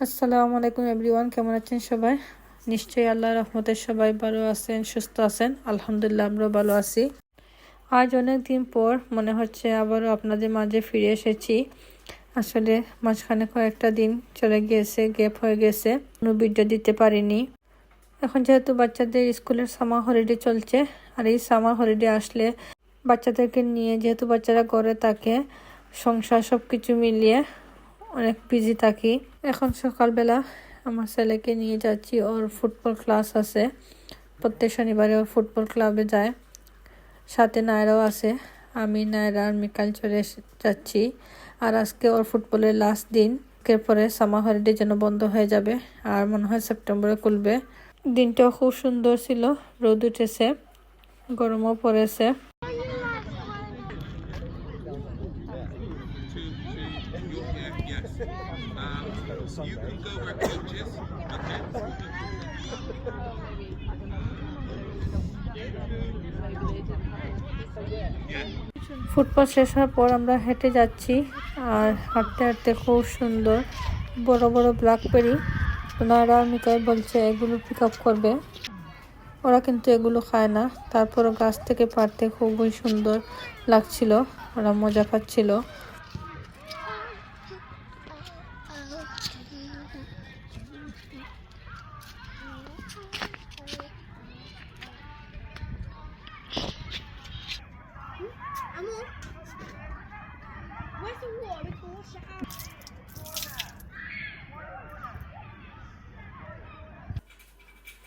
আসসালামু আলাইকুম এভরিওয়ান, কেমন আছেন সবাই? নিশ্চয়ই আল্লাহ রহমতে সবাই ভালো আছেন, সুস্থ আছেন। আলহামদুলিল্লাহ, আমরাও ভালো আছি। আজ অনেক দিন পর মনে হচ্ছে আবারও আপনাদের মাঝে ফিরে এসেছি। আসলে মাঝখানে কয়েকটা দিন চলে গিয়েছে, গ্যাপ হয়ে গেছে। কোনো ভিডিও দিতে পারিনি। এখন যেহেতু বাচ্চাদের স্কুলের সামার হলিডে চলছে, আর এই সামার হলিডে আসলে বাচ্চাদেরকে নিয়ে যেহেতু বাচ্চারা ঘরে থাকে, সংসার সব কিছু মিলিয়ে অনেক বিজি থাকি। এখন সকালবেলা আমার ছেলেকে নিয়ে যাচ্ছি, ওর ফুটবল ক্লাস আছে। প্রত্যেক শনিবারে ওর ফুটবল ক্লাবে যায়। সাথে নায়রাও আছে। আমি, নায়রা আর মিকাল চলে যাচ্ছি। আর আজকে ওর ফুটবলের লাস্ট দিন। এর পরে সামার হলিডে যেন বন্ধ হয়ে যাবে, আর মনে হয় সেপ্টেম্বরে খুলবে। দিনটাও খুব সুন্দর ছিল। রোদ উঠেছে, গরমও পড়েছে. ফুটবল শেষ হওয়ার পর আমরা হেঁটে যাচ্ছি, আর হাঁটতে হাঁটতে খুব সুন্দর। বড় বড় ব্ল্যাকবেরি ওনারা মিকাই বলছে, এগুলো পিক আপ করবে। ওরা কিন্তু এগুলো খায় না। তারপরও গাছ থেকে পারতে খুবই সুন্দর লাগছিল। ওরা মজা পাচ্ছিল।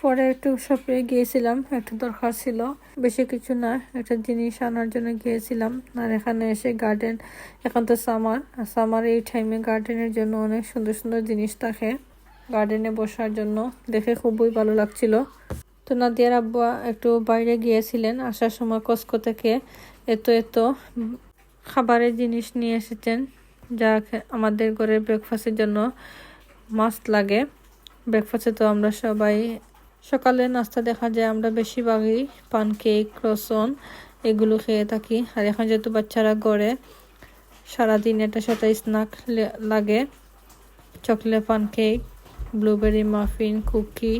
পরে একটু শপে গিয়েছিলাম, একটু দরকার ছিল। বেশি কিছু না, একটা জিনিস আনার জন্য গিয়েছিলাম। আর এখানে এসে গার্ডেন এখন তো সামার আর সামার এই টাইমে গার্ডেনের জন্য অনেক সুন্দর সুন্দর জিনিস থাকে। গার্ডেনে বসার জন্য দেখে খুবই ভালো লাগছিল। তো নাদিয়ার আব্বা একটু বাইরে গিয়েছিলেন, আসার সময় কস্কো থেকে এত এত খাবারের জিনিস নিয়ে এসেছেন, যা আমাদের ঘরের ব্রেকফাস্টের জন্য মাস্ট লাগে। ব্রেকফাস্টে তো আমরা সবাই সকালে নাস্তা দেখা যায়, আমরা বেশিরভাগই পানকেক ক্রসন এগুলো খেয়ে থাকি। আর এখন যেহেতু বাচ্চারা গড়ে, সারাদিন এটা সাথে স্ন্যাক লাগে। Chocolate pancake blueberry muffin cookie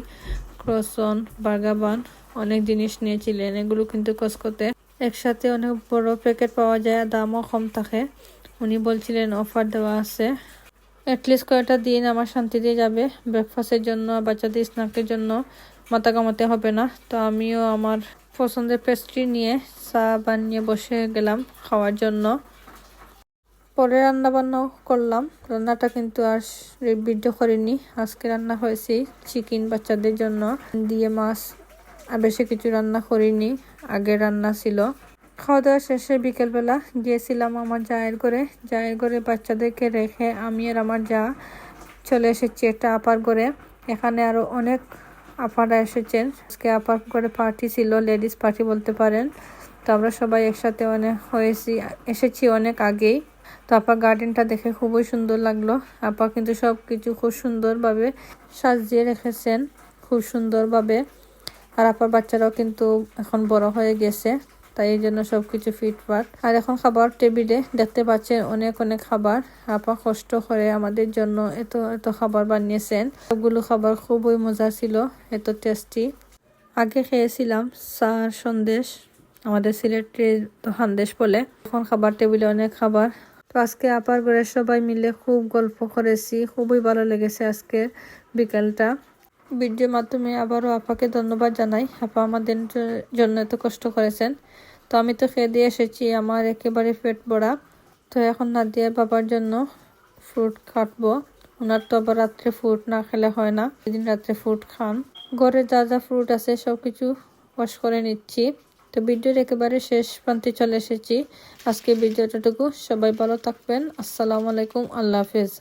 croissant burger bun অনেক জিনিস নিয়েছিলেন। এগুলো কিন্তু কসকোতে একসাথে অনেক বড় প্যাকেট পাওয়া যায় দামও কম থাকে। উনি বলছিলেন অফার দেওয়া আছে। অ্যাটলিস্ট কয়েকটা দিন আমার শান্তি দিয়ে যাবে। ব্রেকফাস্টের জন্য, বাচ্চাদের স্ন্যাকের জন্য মাথা কামাতে হবে না। তো আমিও আমার পছন্দের পেস্ট্রি নিয়ে চা বানিয়ে বসে গেলাম খাওয়ার জন্য। পরে রান্না বান্নাও করলাম। রান্নাটা কিন্তু আর ভিডিও করিনি। আজকে রান্না হয়েছে চিকেন বাচ্চাদের জন্য। দিয়ে মাছ, আর বেশি কিছু রান্না করিনি। আগে রান্না ছিল। খাওয়া দাওয়া শেষে বিকেলবেলা গিয়েছিলাম আমার জায়ের ঘরে। জায়ের ঘরে বাচ্চাদেরকে রেখে আমি আর আমার যা চলে এসেছি একটা আপার ঘরে। এখানে আরও অনেক আপারা এসেছেন। আজকে আপার করে পার্টি ছিল লেডিস পার্টি বলতে পারেন। তো আমরা সবাই একসাথে অনেক হয়েছি, এসেছি অনেক আগেই। তো আপা গার্ডেনটা দেখে খুবই সুন্দর লাগল। আপা কিন্তু সব কিছু খুব সুন্দরভাবে সাজিয়ে রেখেছেন, খুব সুন্দরভাবে। আর আপার বাচ্চারাও কিন্তু এখন বড় হয়ে গেছে। তাই এই জন্য সবকিছু ফিটফাট আর এখন খাবার টেবিলে দেখতে পাচ্ছেন অনেক অনেক খাবার। আপা কষ্ট করে আমাদের জন্য এত এত খাবার বানিয়েছেন। সবগুলো খাবার খুবই মজা ছিল, এত টেস্টি আগে খেয়েছিলাম চার সন্দেশ, আমাদের সিলেটের তো সন্দেশ বলে। এখন খাবার টেবিলে অনেক খাবার। তো আজকে আপার ঘরে সবাই মিলে খুব গল্প করেছি, খুবই ভালো লেগেছে আজকে বিকালটা। ভিডিওর মাধ্যমে আবারও আপাকে ধন্যবাদ জানাই। আপা আমাদের জন্য এত কষ্ট করেছেন। তো আমি তো খেয়ে দিয়ে এসেছি, আমার একেবারে পেট ভরা। তো এখন নাদিয়ার বাবার জন্য ফ্রুট কাটবো। ওনার তো আবার রাত্রে ফ্রুট না খেলে হয় না, সেদিন রাত্রে ফ্রুট খান। ঘরে যা যা ফ্রুট আছে সব কিছু ওয়াশ করে নিচ্ছি। তো ভিডিওর একেবারে শেষ প্রান্তে চলে এসেছি। আজকে ভিডিওটাটুকু সবাই ভালো থাকবেন। আসসালামু আলাইকুম। আল্লাহ হাফেজ।